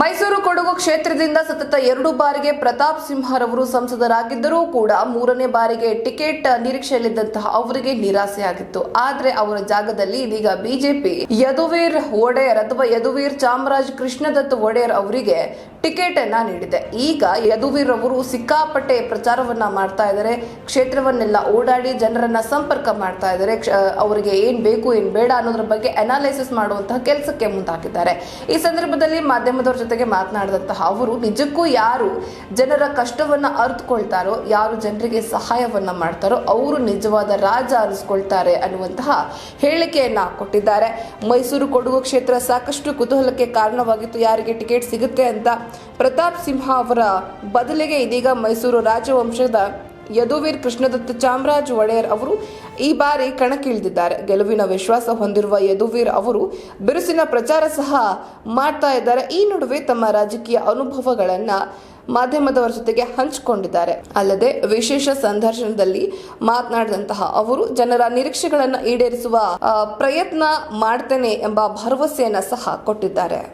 ಮೈಸೂರು ಕೊಡಗು ಕ್ಷೇತ್ರದಿಂದ ಸತತ ಎರಡು ಬಾರಿಗೆ ಪ್ರತಾಪ್ ಸಿಂಹರವರು ಸಂಸದರಾಗಿದ್ದರೂ ಕೂಡ ಮೂರನೇ ಬಾರಿಗೆ ಟಿಕೆಟ್ ನಿರೀಕ್ಷೆಯಲ್ಲಿದ್ದಂತಹ ಅವರಿಗೆ ನಿರಾಸೆಯಾಗಿತ್ತು. ಆದರೆ ಅವರ ಜಾಗದಲ್ಲಿ ಇದೀಗ ಬಿಜೆಪಿ. ಯದುವೀರ್ ಒಡೆಯರ್ ಅಥವಾ ಯದುವೀರ್ ಚಾಮರಾಜ್ ಕೃಷ್ಣದತ್ ಒಡೆಯರ್ ಅವರಿಗೆ ಟಿಕೆಟ್ ಅನ್ನ ನೀಡಿದೆ. ಈಗ ಯದುವೀರ್ ಅವರು ಸಿಕ್ಕಾಪಟ್ಟೆ ಪ್ರಚಾರವನ್ನ ಮಾಡ್ತಾ ಇದ್ದಾರೆ. ಕ್ಷೇತ್ರವನ್ನೆಲ್ಲ ಓಡಾಡಿ ಜನರನ್ನ ಸಂಪರ್ಕ ಮಾಡ್ತಾ ಇದ್ದಾರೆ. ಅವರಿಗೆ ಏನ್ ಬೇಕು, ಏನ್ ಬೇಡ ಅನ್ನೋದ್ರ ಬಗ್ಗೆ ಅನಾಲಿಸಿಸ್ ಮಾಡುವಂತಹ ಕೆಲಸಕ್ಕೆ ಮುಂದಾಗಿದ್ದಾರೆ. ಈ ಸಂದರ್ಭದಲ್ಲಿ ಮಾಧ್ಯಮದವರ ಜೊತೆಗೆ ಮಾತನಾಡಿದಂತಹ ಅವರು, ನಿಜಕ್ಕೂ ಯಾರು ಜನರ ಕಷ್ಟವನ್ನು ಅರ್ಥಕೊಳ್ತಾರೋ ಯಾರು ಜನರಿಗೆ ಸಹಾಯವನ್ನ ಮಾಡ್ತಾರೋ, ಅವರು ನಿಜವಾದ ರಾಜ ಅನಿಸ್ಕೊಳ್ತಾರೆ ಅನ್ನುವಂತಹ ಹೇಳಿಕೆಯನ್ನ ಕೊಟ್ಟಿದ್ದಾರೆ. ಮೈಸೂರು ಕೊಡಗು ಕ್ಷೇತ್ರ ಸಾಕಷ್ಟು ಕುತೂಹಲಕ್ಕೆ ಕಾರಣವಾಗಿತ್ತು. ಯಾರಿಗೆ ಟಿಕೆಟ್ ಸಿಗುತ್ತೆ ಅಂತ ಪ್ರತಾಪ್ ಸಿಂಹ ಅವರ ಬದಲಿಗೆ ಇದೀಗ ಮೈಸೂರು ರಾಜವಂಶದ ಯದುವೀರ್ ಕೃಷ್ಣದತ್ತ ಚಾಮರಾಜ್ ಒಡೆಯರ್ ಅವರು ಈ ಬಾರಿ ಕಣಕ್ಕಿಳಿದಿದ್ದಾರೆ. ಗೆಲುವಿನ ವಿಶ್ವಾಸ ಹೊಂದಿರುವ ಯದುವೀರ್ ಅವರು ಬಿರುಸಿನ ಪ್ರಚಾರ ಸಹ ಮಾಡ್ತಾ ಇದ್ದಾರೆ. ಈ ನಡುವೆ ತಮ್ಮ ರಾಜಕೀಯ ಅನುಭವಗಳನ್ನ ಮಾಧ್ಯಮದವರ ಜೊತೆಗೆ ಹಂಚಿಕೊಂಡಿದ್ದಾರೆ. ಅಲ್ಲದೆ ವಿಶೇಷ ಸಂದರ್ಶನದಲ್ಲಿ ಮಾತನಾಡಿದಂತಹ ಅವರು, ಜನರ ನಿರೀಕ್ಷೆಗಳನ್ನು ಈಡೇರಿಸುವ ಪ್ರಯತ್ನ ಮಾಡ್ತೇನೆ ಎಂಬ ಭರವಸೆಯನ್ನ ಸಹ ಕೊಟ್ಟಿದ್ದಾರೆ.